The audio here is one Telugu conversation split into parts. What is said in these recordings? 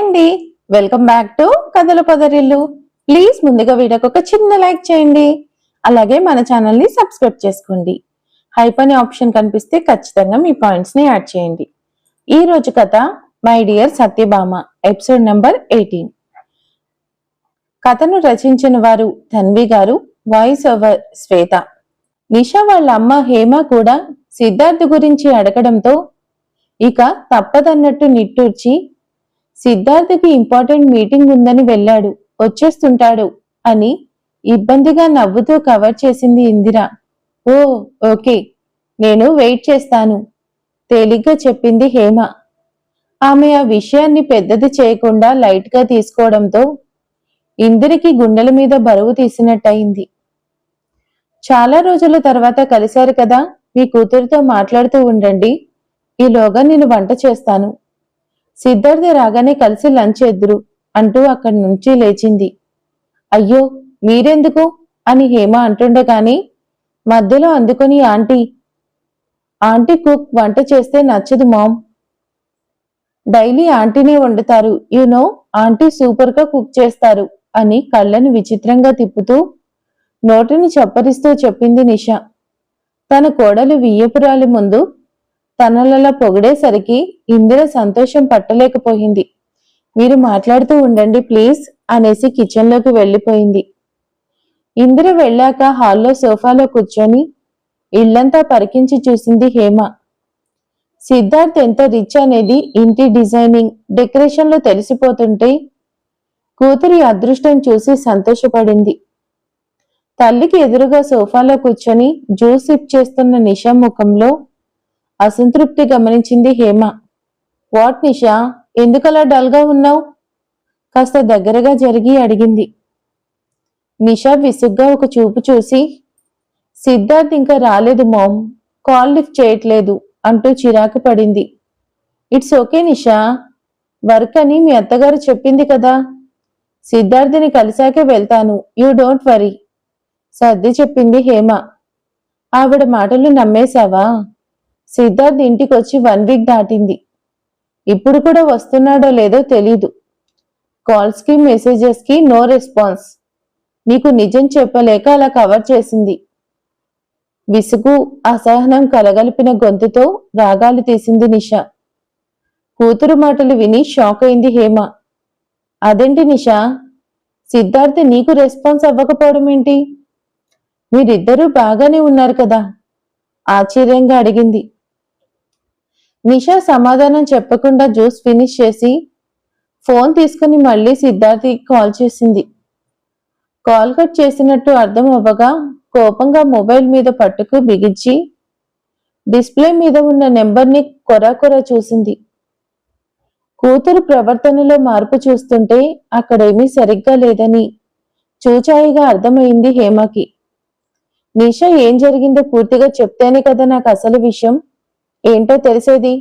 అండి వెల్కమ్ బ్యాక్ టు కథల పదరిల్లు. ప్లీజ్ ముందుగా వీడియోకి ఒక చిన్న లైక్ చేయండి. అలాగే మన ఛానల్ని సబ్స్క్రైబ్ చేసుకోండి. హైప్ అనే ఆప్షన్ కనిపిస్తే ఖచ్చితంగా మీ పాయింట్స్ని యాడ్ చేయండి. ఈ రోజు కథ my dear Satyabhama episode number eighteen కథను రచించిన వారు ధన్వి గారు వాయిస్ ఓవర్ శ్వేత. నిషా వాళ్ళ అమ్మ హేమ కూడా సిద్ధార్థ్ గురించి అడగడంతో ఇక తప్పదన్నట్టు నిట్టూర్చి సిద్ధార్థకి ఇంపార్టెంట్ మీటింగ్ ఉందని వెళ్ళాడు. వచ్చేస్తుంటాడు అని ఇబ్బందిగా నవ్వుతూ కవర్ చేసింది ఇందిర. ఓ ఓకే నేను వెయిట్ చేస్తాను తేలిగ్గా చెప్పింది హేమ. ఆమె ఆ విషయాన్ని పెద్దది చేయకుండా లైట్గా తీసుకోవడంతో ఇందిరికి గుండెల మీద బరువు తీసినట్టయింది. చాలా రోజుల తర్వాత కలిశారు కదా మీ కూతురితో మాట్లాడుతూ ఉండండి ఈలోగా నేను వంట చేస్తాను. సిద్ధార్థ రాగానే కలిసి లంచ్ ఎద్దురు అంటూ అక్కడి నుంచి లేచింది. అయ్యో మీరెందుకు? అని హేమ అంటుండగాని మధ్యలో అందుకొని ఆంటీ ఆంటీ కుక్ వంట చేస్తే నచ్చదు మామ్. డైలీ ఆంటీనే వండుతారు యు నో ఆంటీ సూపర్గా కుక్ చేస్తారు అని కళ్ళను విచిత్రంగా తిప్పుతూ నోటిని చప్పరిస్తూ చెప్పింది నిష. తన కోడలు వియ్యపురాలి ముందు తనలలో పొగిడేసరికి ఇందిర సంతోషం పట్టలేకపోయింది. మీరు మాట్లాడుతూ ఉండండి ప్లీజ్ అనేసి కిచెన్లోకి వెళ్ళిపోయింది. ఇందిర వెళ్ళాక హాల్లో సోఫాలో కూర్చొని ఇల్లంతా పరికించి చూసింది హేమ. సిద్ధార్థ్ ఎంత రిచ్ అనేది ఇంటి డిజైనింగ్ డెకరేషన్లో తెలిసిపోతుంటే కూతురి అదృష్టం చూసి సంతోషపడింది. తల్లికి ఎదురుగా సోఫాలో కూర్చొని జ్యూస్ సిప్ చేస్తున్న నిషా ముఖంలో అసంతృప్తి గమనించింది హేమ. వాట్ నిషా ఎందుకలా డల్గా ఉన్నావు? కాస్త దగ్గరగా జరిగి అడిగింది. నిషా విసుగ్గా ఒక చూపు చూసి సిద్ధార్థ్ ఇంకా రాలేదు మామ్ కాల్ లిఫ్ట్ చేయట్లేదు అంటూ చిరాకు పడింది. ఇట్స్ ఓకే నిషా వర్క్ అని మీ అత్తగారు చెప్పింది కదా. సిద్ధార్థిని కలిశాకే వెళ్తాను యూ డోంట్ వరీ సర్ది చెప్పింది హేమ. ఆవిడ మాటలు నమ్మేశావా? సిద్ధార్థ్ ఇంటికి వచ్చి వన్ వీక్ దాటింది. ఇప్పుడు కూడా వస్తున్నాడో లేదో తెలీదు. కాల్స్కి మెసేజెస్కి నో రెస్పాన్స్. నీకు నిజం చెప్పలేక అలా కవర్ చేసింది. విసుగు అసహనం కలగలిపిన గొంతుతో రాగాలు తీసింది నిష. కూతురు మాటలు విని షాక్ అయింది హేమ. అదేంటి నిషా? సిద్ధార్థ్ నీకు రెస్పాన్స్ అవ్వకపోవడం ఏంటి? మీరిద్దరూ బాగానే ఉన్నారు కదా? ఆశ్చర్యంగా అడిగింది. నిషా సమాధానం చెప్పకుండా జ్యూస్ ఫినిష్ చేసి ఫోన్ తీసుకుని మళ్ళీ సిద్ధార్థి కాల్ చేసింది. కాల్ కట్ చేసినట్టు అర్థం అవ్వగా కోపంగా మొబైల్ మీద పట్టుకు బిగించి డిస్ప్లే మీద ఉన్న నెంబర్ని కొర చూసింది. కూతురు ప్రవర్తనలో మార్పు చూస్తుంటే అక్కడేమీ సరిగ్గా లేదని చూచాయిగా అర్థమైంది హేమకి. నిషా ఏం జరిగిందో పూర్తిగా చెప్తేనే కదా నాకు అసలు విషయం. ఏంటో తెలిసేది?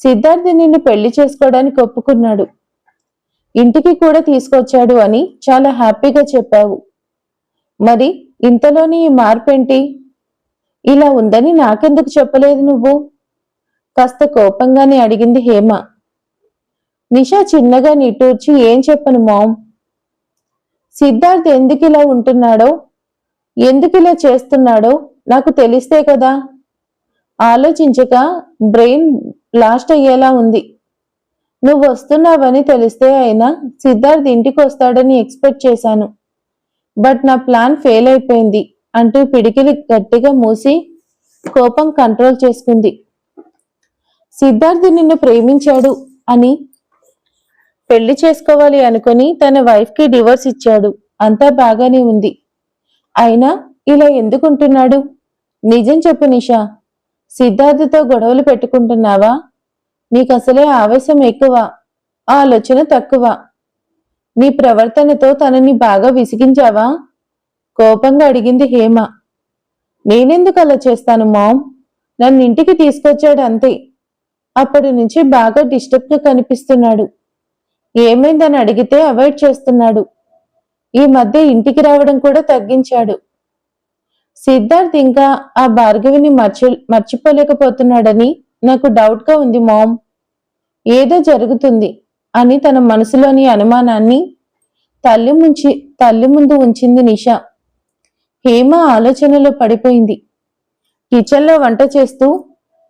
సిద్ధార్థ్ నిన్ను పెళ్ళి చేసుకోవడానికి ఒప్పుకున్నాడు. ఇంటికి కూడా తీసుకొచ్చాడు అని చాలా హ్యాపీగా చెప్పావు. మరి ఇంతలోని ఈ మార్పేంటి? ఇలా ఉందని నాకెందుకు చెప్పలేదు నువ్వు? కాస్త కోపంగానే అడిగింది హేమ. నిషా చిన్నగా నిట్టూర్చి ఏం చెప్పను మామ్? సిద్ధార్థ్ ఎందుకు ఇలా ఉంటున్నాడో? ఎందుకు ఇలా చేస్తున్నాడో నాకు తెలిస్తే కదా? ఆలోచించక బ్రెయిన్ బ్లాస్ట్ అయ్యేలా ఉంది. నువ్వు వస్తున్నావని తెలిస్తే అయినా సిద్ధార్థ్ ఇంటికి వస్తాడని ఎక్స్పెక్ట్ చేశాను. బట్ నా ప్లాన్ ఫెయిల్ అయిపోయింది అంటూ పిడికిలి గట్టిగా మూసి కోపం కంట్రోల్ చేసుకుంది. సిద్ధార్థ్ నిన్ను ప్రేమించాడు అని పెళ్ళి చేసుకోవాలి అనుకుని తన వైఫ్కి డివోర్స్ ఇచ్చాడు. అంతా బాగానే ఉంది. అయినా ఇలా ఎందుకుంటున్నాడు? నిజం చెప్పు నిషా. సిద్ధార్థతో గొడవలు పెట్టుకుంటున్నావా? నీకసలే ఆవేశం ఎక్కువ ఆలోచన తక్కువ. నీ ప్రవర్తనతో తనని బాగా విసిగించావా? కోపంగా అడిగింది హేమ. నేనెందుకు అలా చేస్తాను మామ్? నన్ను ఇంటికి తీసుకొచ్చాడు అంతే. అప్పటి నుంచి బాగా డిస్టర్బ్గా కనిపిస్తున్నాడు. ఏమైందని అడిగితే అవాయిడ్ చేస్తున్నాడు. ఈ మధ్య ఇంటికి రావడం కూడా తగ్గించాడు. సిద్ధార్థ్ ఇంకా ఆ భార్గవిని మర్చి మర్చిపోలేకపోతున్నాడని నాకు డౌట్గా ఉంది మామ్. ఏదో జరుగుతుంది అని తన మనసులోని అనుమానాన్ని తల్లి ముంచి తల్లి ముందు ఉంచింది నిషా. హేమ ఆలోచనలో పడిపోయింది. కిచెన్లో వంట చేస్తూ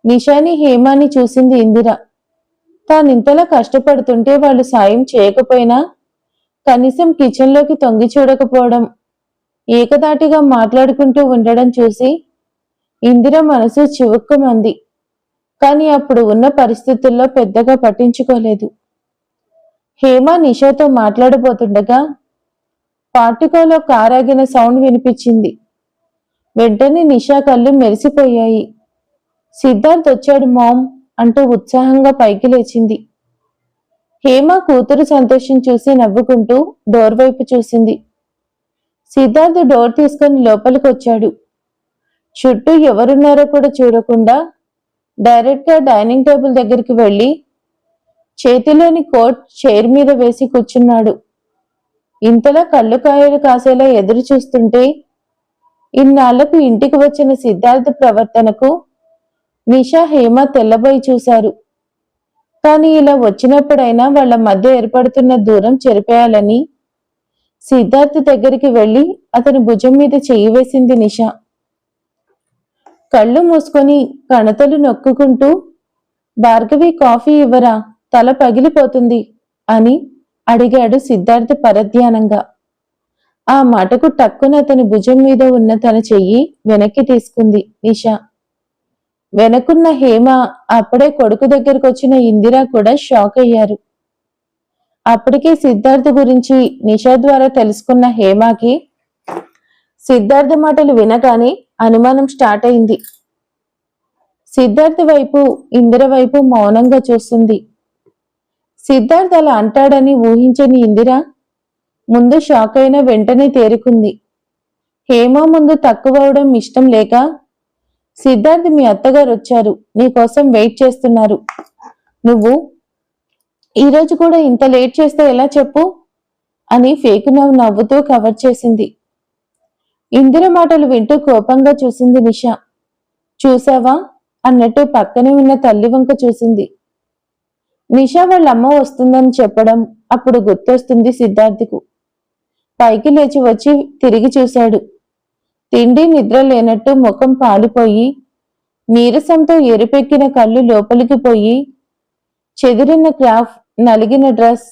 నిషాని హేమాని చూసింది ఇందిర. తానింతలా కష్టపడుతుంటే వాళ్ళు సాయం చేయకపోయినా కనీసం కిచెన్లోకి తొంగి చూడకపోవడం ఏకదాటిగా మాట్లాడుకుంటూ ఉండడం చూసి ఇందిర మనసు చివుక్కుమంది కానీ అప్పుడు ఉన్న పరిస్థితుల్లో పెద్దగా పట్టించుకోలేదు. హేమ నిషాతో మాట్లాడబోతుండగా పార్టికోలో కారాగిన సౌండ్ వినిపించింది. వెంటనే నిషా కళ్ళు మెరిసిపోయాయి. సిద్ధార్థ్ వచ్చాడు మామ్ అంటూ ఉత్సాహంగా పైకి లేచింది. హేమ కూతురు సంతోషం చూసి నవ్వుకుంటూ డోర్ వైపు చూసింది. సిద్ధార్థ్ డోర్ తీసుకొని లోపలికి వచ్చాడు చుట్టూ ఎవరున్నారో కూడా చూడకుండా డైరెక్ట్గా డైనింగ్ టేబుల్ దగ్గరికి వెళ్ళి చేతిలోని కోట్ చైర్ మీద వేసి కూర్చున్నాడు. ఇంతలా కళ్ళు కాయలు కాసేలా ఎదురు చూస్తుంటే ఇన్నాళ్ళకు ఇంటికి వచ్చిన సిద్ధార్థ ప్రవర్తనకు నిషా హేమ తెల్లబోయి చూశారు. కానీ ఇలా వచ్చినప్పుడైనా వాళ్ళ మధ్య ఏర్పడుతున్న దూరం చెరిపేయాలని సిద్ధార్థ్ దగ్గరికి వెళ్ళి అతని భుజం మీద చెయ్యి వేసింది నిషా. కళ్ళు మూసుకొని కణతలు నొక్కుకుంటూ భార్గవి కాఫీ ఇవ్వరా? తల పగిలిపోతుంది అని అడిగాడు సిద్ధార్థ్ పరధ్యానంగా. ఆ మాటకు టక్కున అతని భుజం మీద ఉన్న తన చెయ్యి వెనక్కి తీసుకుంది నిషా. వెనకున్న హేమ అప్పుడే కొడుకు దగ్గరకు వచ్చిన ఇందిరా కూడా షాక్ అయ్యారు. అప్పటికే సిద్ధార్థ గురించి నిషా ద్వారా తెలుసుకున్న హేమకి సిద్ధార్థ మాటలు వినగానే అనుమానం స్టార్ట్ అయింది. సిద్ధార్థ వైపు ఇందిర వైపు మౌనంగా చూస్తుంది. సిద్ధార్థ్ అలా అంటాడని ఊహించని ఇందిర ముందు షాక్ అయిన వెంటనే తేరుకుంది. హేమ ముందు తక్కువ అవడం ఇష్టం లేక సిద్ధార్థ్ మీ అత్తగారు వచ్చారు. నీకోసం వెయిట్ చేస్తున్నారు. నువ్వు ఈరోజు కూడా ఇంత లేట్ చేస్తే ఎలా చెప్పు? అని ఫేకు నవ్వు నవ్వుతూ కవర్ చేసింది. ఇందిర మాటలు వింటూ కోపంగా చూసింది నిషా. చూసావా? అన్నట్టు పక్కనే ఉన్న తల్లి వంక చూసింది. నిషా వాళ్ళ అమ్మ వస్తుందని చెప్పడం అప్పుడు గుర్తొస్తుంది సిద్ధార్థికు. పైకి లేచి వచ్చి తిరిగి చూశాడు. తిండి నిద్ర లేనట్టు ముఖం పాలిపోయి నీరసంతో ఎరుపెక్కిన కళ్ళు లోపలికి పోయి చెదిరిన క్రాఫ్ నలిగిన డ్రెస్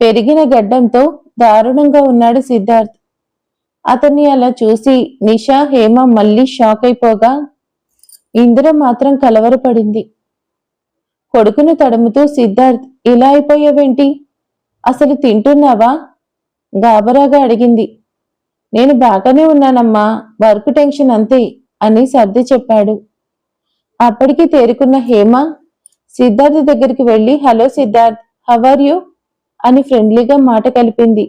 పెరిగిన గడ్డంతో దారుణంగా ఉన్నాడు సిద్ధార్థ్. అతన్ని అలా చూసి నిషా హేమ మళ్ళీ షాక్ అయిపోగా ఇందిర మాత్రం కలవరపడింది. కొడుకును తడుముతూ సిద్ధార్థ్ ఇలా అయిపోయావేంటి? అసలు తింటున్నావా? గాబరాగా అడిగింది. నేను బాగానే ఉన్నానమ్మా వర్క్ టెన్షన్ అంతే అని సర్ది చెప్పాడు. అప్పటికి తేరుకున్న హేమ సిద్ధార్థ్ దగ్గరికి వెళ్ళి హలో సిద్ధార్థ్ హవర్ యూ అని ఫ్రెండ్లీగా మాట కలిపింది.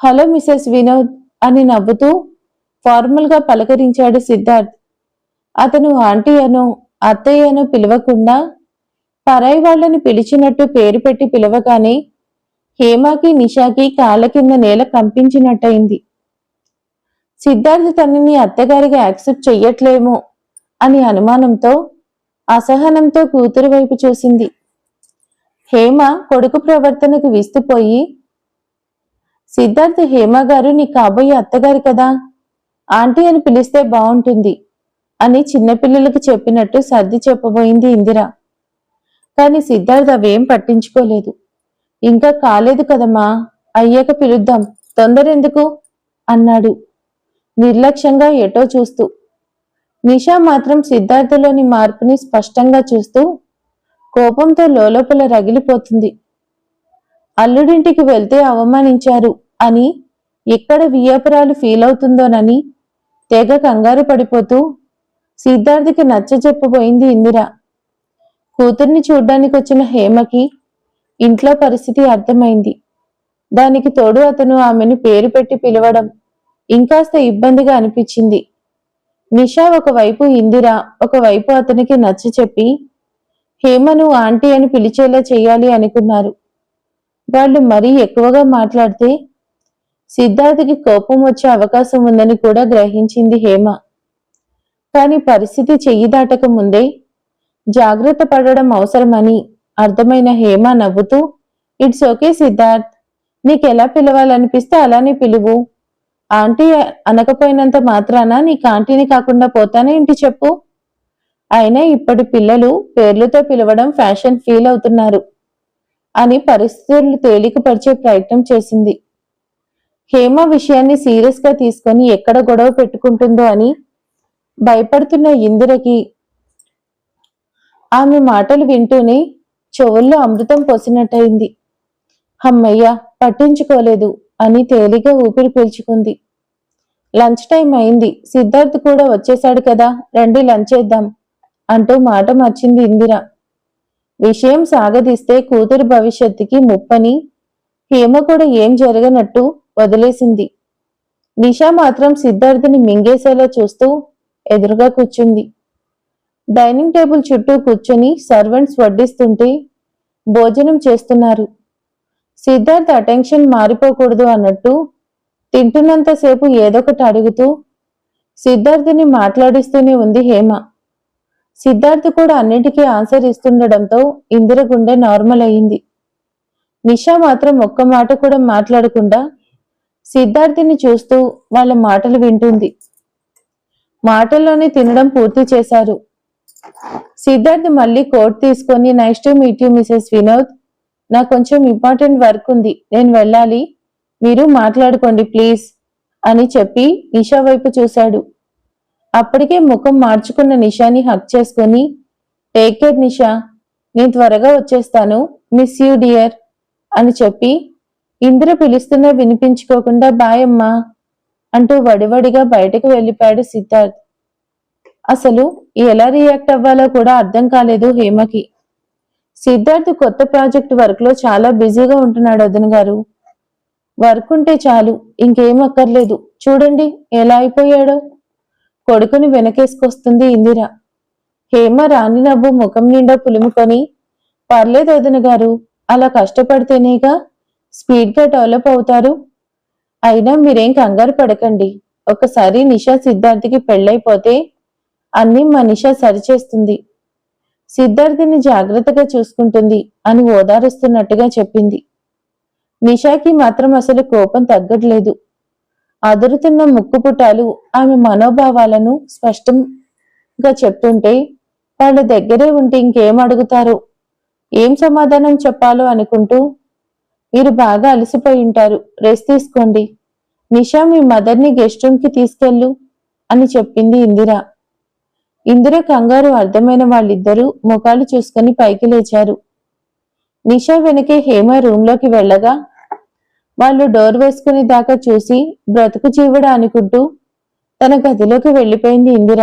హలో మిసెస్ వినోద్ అని నవ్వుతూ ఫార్మల్గా పలకరించాడు సిద్ధార్థ్. అతను ఆంటీ అనో అత్తయ్య అనో పిలవకుండా పరాయి వాళ్ళని పిలిచినట్టు పేరు పెట్టి పిలవగానే హేమాకి నిషాకి కాళ్ళ కింద నేల కంపించినట్టయింది. సిద్ధార్థ్ తనని అత్తగారిగా యాక్సెప్ట్ చెయ్యట్లేమో అని అనుమానంతో అసహనంతో కూతురు వైపు చూసింది. హేమ కొడుకు ప్రవర్తనకు విస్తుపోయి సిద్ధార్థ్ హేమ గారు నీ కాబోయే అత్తగారు కదా? ఆంటీ అని పిలిస్తే బాగుంటుంది అని చిన్నపిల్లలకు చెప్పినట్టు సర్ది చెప్పబోయింది ఇందిర. కాని సిద్ధార్థ్ అవేం పట్టించుకోలేదు. ఇంకా కాలేదు కదమ్మా అయ్యాక పిలుద్దాం. తొందర ఎందుకు? అన్నాడు. నిర్లక్ష్యంగా ఎటో చూస్తూ. నిషా మాత్రం సిద్ధార్థలోని మార్పుని స్పష్టంగా చూస్తూ కోపంతో లోలోపల రగిలిపోతుంది. అల్లుడింటికి వెళ్తే అవమానించారు అని ఎక్కడ వియాపురాలు ఫీల్ అవుతుందోనని తెగ కంగారు పడిపోతూ సిద్ధార్థికి నచ్చ చెప్పబోయింది ఇందిర. కూతుర్ని చూడ్డానికి వచ్చిన హేమకి ఇంట్లో పరిస్థితి అర్థమైంది. దానికి తోడు అతను ఆమెను పేరు పెట్టి పిలవడం ఇంకాస్త ఇబ్బందిగా అనిపించింది. నిషా ఒకవైపు ఇందిర ఒకవైపు అతనికి నచ్చ చెప్పి హేమను ఆంటీ అని పిలిచేలా చేయాలి అనుకున్నారు. వాళ్ళు మరీ ఎక్కువగా మాట్లాడితే సిద్ధార్థకి కోపం వచ్చే అవకాశం ఉందని కూడా గ్రహించింది హేమ. కాని పరిస్థితి చెయ్యి దాటక ముందే జాగ్రత్త పడడం అవసరమని అర్థమైన హేమ నవ్వుతూ ఇట్స్ ఓకే సిద్ధార్థ్ నీకెలా పిలవాలనిపిస్తే అలానే పిలువు. ఆంటీ అనకపోయినంత మాత్రాన నీకు ఆంటీని కాకుండా పోతానే ఏంటి చెప్పు. అయినా ఇప్పటి పిల్లలు పేర్లతో పిలవడం ఫ్యాషన్ ఫీల్ అవుతున్నారు అని పరిస్థితులు తేలికపరిచే ప్రయత్నం చేసింది. హేమ విషయాన్ని సీరియస్గా తీసుకొని ఎక్కడ గొడవ పెట్టుకుంటుందో అని భయపడుతున్న ఇందిరకి ఆమె మాటలు వింటూనే చెవుల్లో అమృతం పోసినట్టయింది. అమ్మయ్య పట్టించుకోలేదు అని తేలిగా ఊపిరి పీల్చుకుంది. లంచ్ టైం అయింది. సిద్ధార్థ్ కూడా వచ్చేశాడు కదా రండి లంచ్ చేద్దాం అంటూ మాట మార్చింది ఇందిర. విషయం సాగదీస్తే కూతురు భవిష్యత్తుకి ముప్పని హేమ కూడా ఏం జరగనట్టు వదిలేసింది. నిషా మాత్రం సిద్ధార్థుని మింగేసేలా చూస్తూ ఎదురుగా కూర్చుంది. డైనింగ్ టేబుల్ చుట్టూ కూర్చొని సర్వెంట్స్ వడ్డిస్తుంటే భోజనం చేస్తున్నారు. సిద్ధార్థ్ అటెన్షన్ మారిపోకూడదు అన్నట్టు తింటున్నంతసేపు ఏదొకటి అడుగుతూ సిద్ధార్థుని మాట్లాడిస్తూనే ఉంది హేమ. సిద్ధార్థ్ కూడా అన్నిటికీ ఆన్సర్ ఇస్తుండడంతో ఇందిర గుండె నార్మల్ అయింది. నిషా మాత్రం ఒక్క మాట కూడా మాట్లాడకుండా సిద్ధార్థిని చూస్తూ వాళ్ళ మాటలు వింటుంది. మాటల్లోనే తినడం పూర్తి చేశారు. సిద్ధార్థ్ మళ్ళీ కోట్ తీసుకొని nice to meet you Mrs Vinod నాకు కొంచెం ఇంపార్టెంట్ వర్క్ ఉంది. నేను వెళ్ళాలి. మీరు మాట్లాడుకోండి ప్లీజ్ అని చెప్పి నిషా వైపు చూశాడు. అప్పటికే ముఖం మార్చుకున్న నిషాని హక్ చేసుకొని టేక్ కేర్ నిషా. నేను త్వరగా వచ్చేస్తాను. మిస్ యూ డియర్ అని చెప్పి ఇంద్ర పిలుస్తున్నా వినిపించుకోకుండా బాయమ్మా అంటూ వడివడిగా బయటకు వెళ్ళిపోయాడు సిద్ధార్థ్. అసలు ఎలా రియాక్ట్ అవ్వాలో కూడా అర్థం కాలేదు హేమకి. సిద్ధార్థ్ కొత్త ప్రాజెక్ట్ వర్క్లో చాలా బిజీగా ఉంటున్నాడు అదన గారు. వర్క్ ఉంటే చాలు ఇంకేం అక్కర్లేదు. చూడండి ఎలా అయిపోయాడో. కొడుకుని వెనకేసుకొస్తుంది ఇందిర. హేమ రాణి నవ్వు ముఖం నిండా పులుముకొని పర్లేదు వదిన గారు అలా కష్టపడితేనేగా స్పీడ్గా డెవలప్ అవుతారు. అయినా మీరేం కంగారు పడకండి. ఒకసారి నిషా సిద్ధార్థికి పెళ్ళైపోతే అన్నీ మా నిషా సరిచేస్తుంది. సిద్ధార్థిని జాగ్రత్తగా చూసుకుంటుంది అని ఓదారుస్తున్నట్టుగా చెప్పింది. నిషాకి మాత్రం అసలు కోపం తగ్గట్లేదు. అదురుతున్న ముక్కుపుటాలు ఆమె మనోభావాలను స్పష్టంగా చెప్తుంటే వాళ్ళ దగ్గరే ఉంటే ఇంకేం అడుగుతారో? ఏం సమాధానం చెప్పాలో అనుకుంటూ మీరు బాగా అలసిపోయి ఉంటారు. రెస్ట్ తీసుకోండి. నిషా మీ మదర్ని గెస్ట్ రూమ్కి తీసుకెళ్ళు అని చెప్పింది ఇందిర. ఇందిర కంగారు అర్థమైన వాళ్ళిద్దరూ ముఖాలు చూసుకొని పైకి లేచారు. నిషా వెనకే హేమ రూమ్లోకి వెళ్ళగా వాళ్ళు డోర్ వేసుకుని దాకా చూసి బ్రతుకు చీవడ అనుకుంటూ తన గదిలోకి వెళ్ళిపోయింది ఇందిర.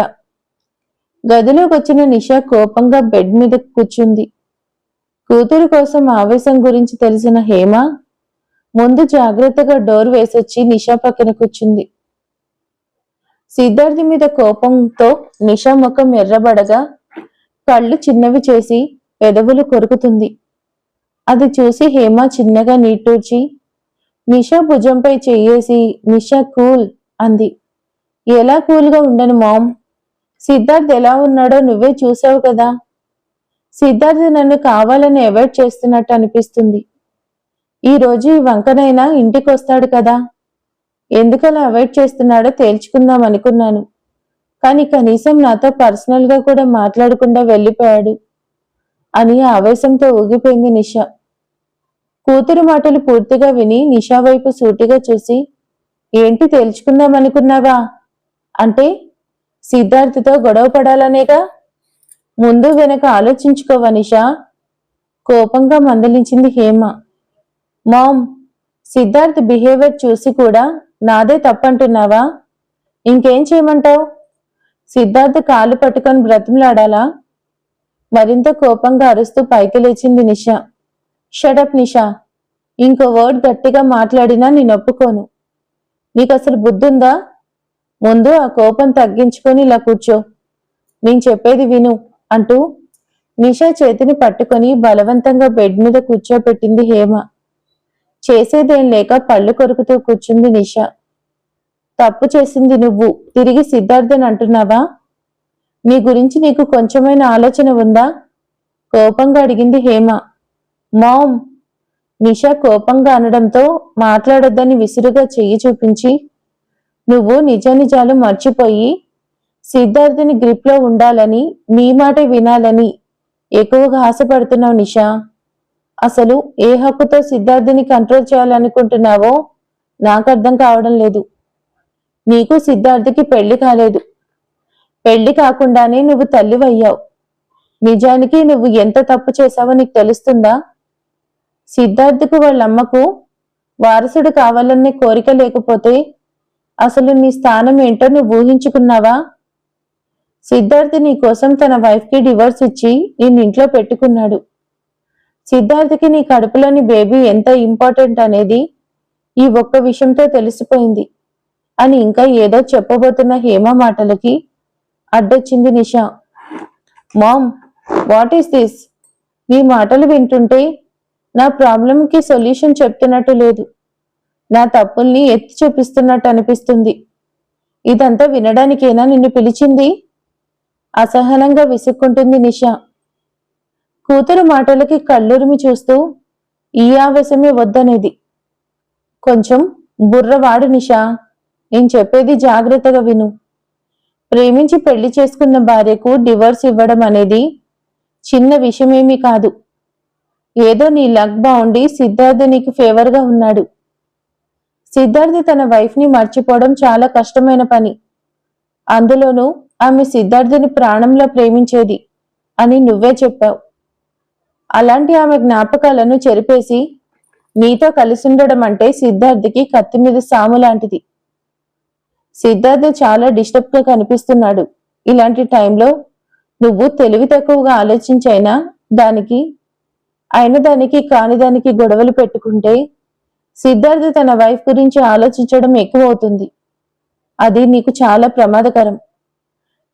గదిలోకి వచ్చిన నిషా కోపంగా బెడ్ మీద కూర్చుంది. కూతురు కోసం ఆవేశం గురించి తెలిసిన హేమ ముందు జాగ్రత్తగా డోర్ వేసొచ్చి నిషా పక్కన కూర్చుంది. సిద్ధార్థి మీద కోపంతో నిషా ముఖం ఎర్రబడగా కళ్ళు చిన్నవి చేసి పెదవులు కొరుకుతుంది. అది చూసి హేమ చిన్నగా నీటూర్చి నిషా భుజంపై చెయ్యేసి నిషా కూల్ అంది. ఎలా కూల్గా ఉండను మామ్? సిద్ధార్థ్ ఎలా ఉన్నాడో నువ్వే చూసావు కదా. సిద్ధార్థ్ నన్ను కావాలని అవాయిడ్ చేస్తున్నట్టు అనిపిస్తుంది. ఈరోజు ఈ వంకనైనా ఇంటికి వస్తాడు కదా. ఎందుకలా అవాయిడ్ చేస్తున్నాడో తేల్చుకుందాం అనుకున్నాను. కానీ కనీసం నాతో పర్సనల్గా కూడా మాట్లాడకుండా వెళ్ళిపోయాడు అని ఆవేశంతో ఊగిపోయింది నిషా. కూతురు మాటలు పూర్తిగా విని నిషా వైపు సూటిగా చూసి ఏంటి తేల్చుకుందాం అనుకున్నావా అంటే సిద్ధార్థతో గొడవ పడాలనేగా? ముందు వెనక ఆలోచించుకోవా నిషా? కోపంగా మందలించింది హేమ. మామ్ సిద్ధార్థ్ బిహేవియర్ చూసి కూడా నాదే తప్పంటున్నావా? ఇంకేం చేయమంటావు? సిద్ధార్థ్ కాలు పట్టుకొని బ్రతిమలాడాలా? మరింత కోపంగా అరుస్తూ పైకి లేచింది నిషా. షడప్ నిషా ఇంకో వర్డ్ గట్టిగా మాట్లాడినా నేను ఒప్పుకోను. నీకు అసలు బుద్ధుందా? ముందు ఆ కోపం తగ్గించుకొని ఇలా కూర్చో. నేను చెప్పేది విను అంటూ నిషా చేతిని పట్టుకొని బలవంతంగా బెడ్ మీద కూర్చోపెట్టింది హేమ. చేసేదేం లేక పళ్ళు కొరుకుతూ కూర్చుంది నిషా తప్పు చేసింది నువ్వు తిరిగి సిద్ధార్థన్ అంటున్నావా? నీ గురించి నీకు కొంచెమైన ఆలోచన ఉందా? కోపంగా అడిగింది హేమ. మామ్ నిషా కోపంగా అనడంతో మాట్లాడొద్దని విసురుగా చెయ్యి చూపించి నువ్వు నిజ నిజాలు మర్చిపోయి సిద్ధార్థుని గ్రిప్లో ఉండాలని మీ మాట వినాలని ఎక్కువగా ఆశపడుతున్నావు నిషా. అసలు ఏ హక్కుతో సిద్ధార్థుని కంట్రోల్ చేయాలనుకుంటున్నావో నాకు అర్థం కావడం లేదు. నీకు సిద్ధార్థకి పెళ్ళి కాలేదు. పెళ్ళి కాకుండానే నువ్వు తల్లివయ్యావు. నిజానికి నువ్వు ఎంత తప్పు చేశావో నీకు తెలుస్తుందా? సిద్ధార్థకు వాళ్ళమ్మకు వారసుడు కావాలనే కోరిక లేకపోతే అసలు నీ స్థానం ఏంటో నువ్వు ఊహించుకున్నావా? సిద్ధార్థ్ నీ కోసం తన వైఫ్కి డివోర్స్ ఇచ్చి నేను ఇంట్లో పెట్టుకున్నాడు. సిద్ధార్థకి నీ కడుపులోని బేబీ ఎంత ఇంపార్టెంట్ అనేది ఈ ఒక్క విషయంతో తెలిసిపోయింది. అని ఇంకా ఏదో చెప్పబోతున్న హేమ మాటలకి అడ్డొచ్చింది Nisha. Mom what is this? నీ మాటలు వింటుంటే నా ప్రాబ్లంకి సొల్యూషన్ చెప్తున్నట్టు లేదు. నా తప్పుల్ని ఎత్తి చూపిస్తున్నట్టు అనిపిస్తుంది. ఇదంతా వినడానికేనా నిన్ను పిలిచింది? అసహనంగా విసుక్కుంటుంది నిషా. కూతురు మాటలకి కళ్ళురిమి చూస్తూ ఈ ఆవేశమే వద్దనేది. కొంచెం బుర్రవాడు నిషా. నేను చెప్పేది జాగ్రత్తగా విను. ప్రేమించి పెళ్ళి చేసుకున్న భార్యకు డివోర్స్ ఇవ్వడం అనేది చిన్న విషయమేమీ కాదు. ఏదో నీ లక్ బాగుండి సిద్ధార్థ నీకు ఫేవర్గా ఉన్నాడు. సిద్ధార్థ తన వైఫ్ని మర్చిపోవడం చాలా కష్టమైన పని. అందులోనూ ఆమె సిద్ధార్థుని ప్రాణంలో ప్రేమించేది అని నువ్వే చెప్పావు. అలాంటి ఆమె జ్ఞాపకాలను చెరిపేసి నీతో కలిసి ఉండడం అంటే సిద్ధార్థకి కత్తి మీద సాము లాంటిది. సిద్ధార్థ్ చాలా డిస్టర్బ్గా కనిపిస్తున్నాడు. ఇలాంటి టైంలో నువ్వు తెలివి తక్కువగా ఆలోచించైనా దానికి అయిన దానికి కాని దానికి గొడవలు పెట్టుకుంటే సిద్ధార్థ తన వైఫ్ గురించి ఆలోచించడం ఎక్కువ అవుతుంది అది నీకు చాలా ప్రమాదకరం.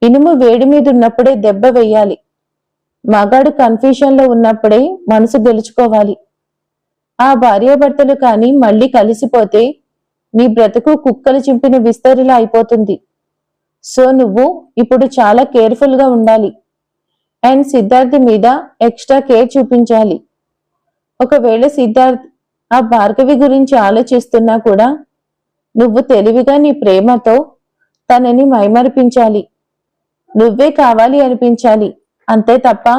ఇనుము వేడి మీద ఉన్నప్పుడే దెబ్బ వేయాలి. మగాడు కన్ఫ్యూషన్లో ఉన్నప్పుడే మనసు గెలుచుకోవాలి. ఆ భార్యాభర్తలు కానీ మళ్ళీ కలిసిపోతే నీ బ్రతుకు కుక్కలు చింపిన విస్తరిలా అయిపోతుంది. సో నువ్వు ఇప్పుడు చాలా కేర్ఫుల్గా ఉండాలి. అండ్ సిద్ధార్థ్ మీద ఎక్స్ట్రా కేర్ చూపించాలి. ఒకవేళ సిద్ధార్థ్ ఆ భార్గవి గురించి ఆలోచిస్తున్నా కూడా నువ్వు తెలివిగా నీ ప్రేమతో తనని మైమరిపించాలి. నువ్వే కావాలి అనిపించాలి. అంతే తప్ప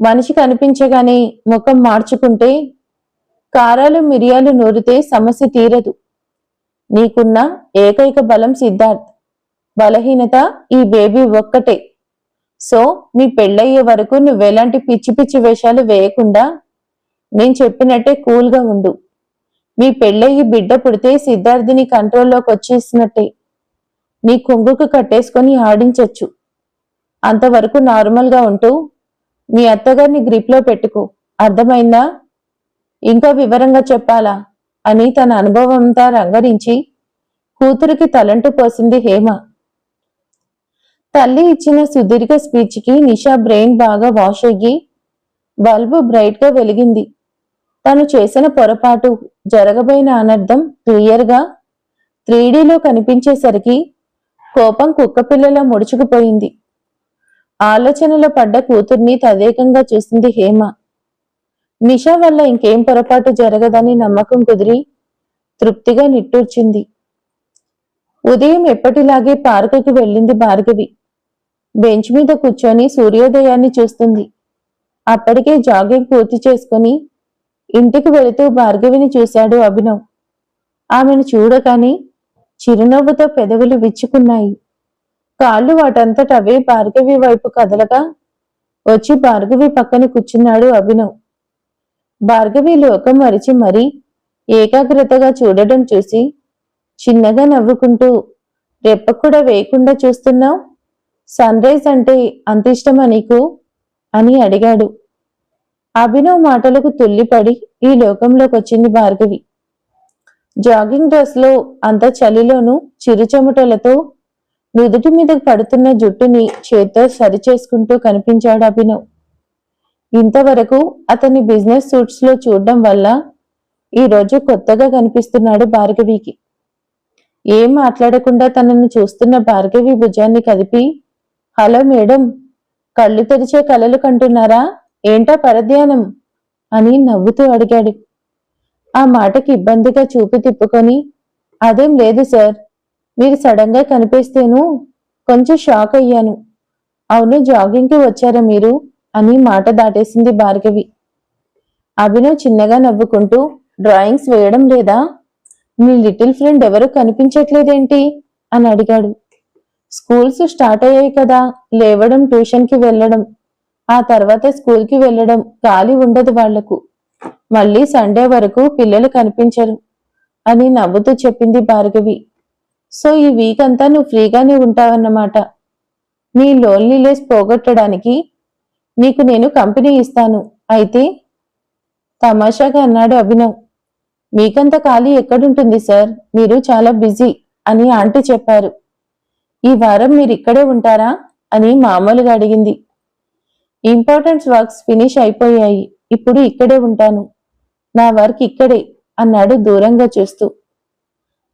మనిషి కనిపించగానే ముఖం మార్చుకుంటే కారాలు మిరియాలు నూరితే సమస్య తీరదు. నీకున్న ఏకైక బలం సిద్ధార్థ్. బలహీనత ఈ బేబీ ఒక్కటే. సో మీ పెళ్ళయ్యే వరకు నువ్వెలాంటి పిచ్చి పిచ్చి వేషాలు వేయకుండా నేను చెప్పినట్టే కూల్గా ఉండు. మీ పెళ్ళయ్యి బిడ్డ పుడితే సిద్ధార్థిని కంట్రోల్లోకి వచ్చేసినట్టే. నీ కొంగుకు కట్టేసుకొని ఆడించచ్చు. అంతవరకు నార్మల్గా ఉంటూ మీ అత్తగారిని గ్రిప్లో పెట్టుకో. అర్థమైందా? ఇంకా వివరంగా చెప్పాలా? అని తన అనుభవంతా రంగరించి కూతురికి తలంటు పోసింది హేమ. తల్లి ఇచ్చిన సుదీర్ఘ స్పీచ్కి నిషా బ్రెయిన్ బాగా వాష్ అయ్యి బల్బు బ్రైట్గా వెలిగింది. తను చేసిన పొరపాటు జరగబోయిన అనర్థం క్లియర్గా త్రీడీలో కనిపించేసరికి కోపం కుక్కపిల్లలో ముడుచుకుపోయింది. ఆలోచనలో పడ్డ కూతుర్ని తదేకంగా చూసింది హేమ. నిషా వల్ల ఇంకేం పొరపాటు జరగదని నమ్మకం కుదిరి తృప్తిగా నిట్టూర్చింది. ఉదయం ఎప్పటిలాగే పార్కుకి వెళ్ళింది భార్గవి. బెంచ్ మీద కూర్చొని సూర్యోదయాన్ని చూస్తుంది. అప్పటికే జాగింగ్ పూర్తి చేసుకుని ఇంటికి వెళుతూ భార్గవిని చూశాడు అభినవ్. ఆమెను చూడగానే చిరునవ్వుతో పెదవులు విచ్చుకున్నాయి. కాళ్ళు వాటంతట అవే భార్గవి వైపు కదలగా వచ్చి భార్గవి పక్కన కూర్చున్నాడు అభినవ్. భార్గవి లోకం మరిచి మరీ ఏకాగ్రతగా చూడడం చూసి చిన్నగా నవ్వుకుంటూ రెప్ప కూడా వేయకుండా చూస్తున్నావు? సన్ రైజ్ అంటే అంత ఇష్టమా నీకు? అని అడిగాడు. అభినవ్ మాటలకు తుల్లిపడి ఈ లోకంలోకి వచ్చింది భార్గవి. జాగింగ్ డ్రెస్లో అంత చలిలోనూ చిరుచెమటలతో నుదుటి మీద పడుతున్న జుట్టుని చేత్తో సరిచేసుకుంటూ కనిపించాడు అభినవ్. ఇంతవరకు అతని బిజినెస్ సూట్స్లో చూడడం వల్ల ఈరోజు కొత్తగా కనిపిస్తున్నాడు భార్గవికి. ఏం మాట్లాడకుండా తనను చూస్తున్న భార్గవి భుజాన్ని కదిపి హలో మేడం కళ్ళు తెరిచే కలలు కంటున్నారా? ఏంటా పరధ్యానం? అని నవ్వుతూ అడిగాడు. ఆ మాటకి ఇబ్బందిగా చూపు తిప్పుకొని అదేం లేదు సార్. మీరు సడన్గా కనిపిస్తేను కొంచెం షాక్ అయ్యాను. అవును జాగింగ్కి వచ్చారా మీరు? అని మాట దాటేసింది భార్గవి. అభినవ్ చిన్నగా నవ్వుకుంటూ డ్రాయింగ్స్ వేయడం లేదా? మీ లిటిల్ ఫ్రెండ్ ఎవరు కనిపించట్లేదేంటి? అని అడిగాడు. స్కూల్స్ స్టార్ట్ అయ్యాయి కదా లేవడం ట్యూషన్కి వెళ్ళడం. ఆ తర్వాత స్కూల్కి వెళ్ళడం ఖాళీ ఉండదు వాళ్ళకు. మళ్ళీ సండే వరకు పిల్లలు కనిపించరు అని నవ్వుతూ చెప్పింది భార్గవి. సో ఈ వీక్ అంతా నువ్వు ఫ్రీగానే ఉంటావన్నమాట. నీ లోన్లీనెస్ పోగొట్టడానికి నీకు నేను కంపెనీ ఇస్తాను. అయితే తమాషాగా అన్నాడు అభినవ్. మీకంత ఖాళీ ఎక్కడుంటుంది సార్? మీరు చాలా బిజీ అని ఆంటీ చెప్పారు. ఈ వారం మీరు ఇక్కడే ఉంటారా? అని మామూలుగా అడిగింది. ఇంపార్టెంట్ వర్క్స్ ఫినిష్ అయిపోయాయి. ఇప్పుడు ఇక్కడే ఉంటాను. నా వర్క్ ఇక్కడే అన్నాడు దూరంగా చూస్తూ.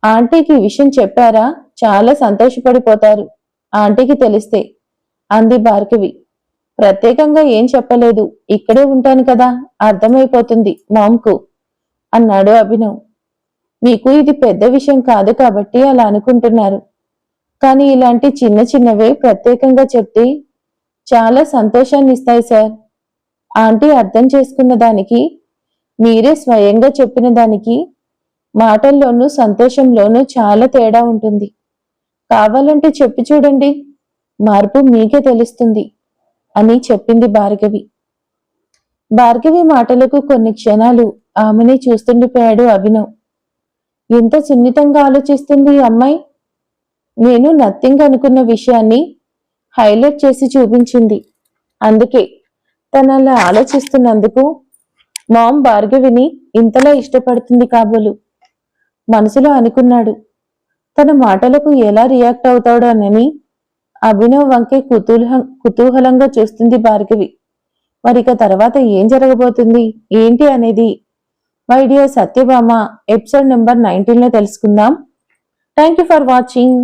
ఆంటీకి విషయం చెప్పారా? చాలా సంతోషపడిపోతారు. ఆంటీకి తెలిస్తే. అంది భార్గవి. ప్రత్యేకంగా ఏం చెప్పలేదు. ఇక్కడే ఉంటాను కదా. అర్థమైపోతుంది మామ్కు అన్నాడు అభినవ్. మీకు ఇది పెద్ద విషయం కాదు కాబట్టి అలా అనుకుంటున్నారు. కానీ ఇలాంటి చిన్న చిన్నవే ప్రత్యేకంగా చెప్తే చాలా సంతోషాన్ని ఇస్తాయి సార్. ఆంటీ అర్థం చేసుకున్న దానికి మీరే స్వయంగా చెప్పిన దానికి మాటల్లోనూ సంతోషంలోనూ చాలా తేడా ఉంటుంది. కావాలంటే చెప్పి చూడండి. మార్పు మీకే తెలుస్తుంది అని చెప్పింది భార్గవి. భార్గవి మాటలకు కొన్ని క్షణాలు ఆమెనే చూస్తుండిపోయాడు అభినవ్. ఎంత సున్నితంగా ఆలోచిస్తుంది ఈ అమ్మాయి? నేను నథింగ్ అనుకున్న విషయాన్ని హైలైట్ చేసి చూపించింది. అందుకే తను అలా ఆలోచిస్తున్నందుకు మామ్ భార్గవిని ఇంతలా ఇష్టపడుతుంది కాబోలు. మనసులో అనుకున్నాడు. తన మాటలకు ఎలా రియాక్ట్ అవుతాడోనని అభినవ్ వంకే కుతూహ కుతూహలంగా చూస్తుంది భార్గవి. మరిక తర్వాత ఏం జరగబోతుంది ఏంటి అనేది my dear Satyabhama episode number నైన్టీన్లో తెలుసుకుందాం. Thank you for watching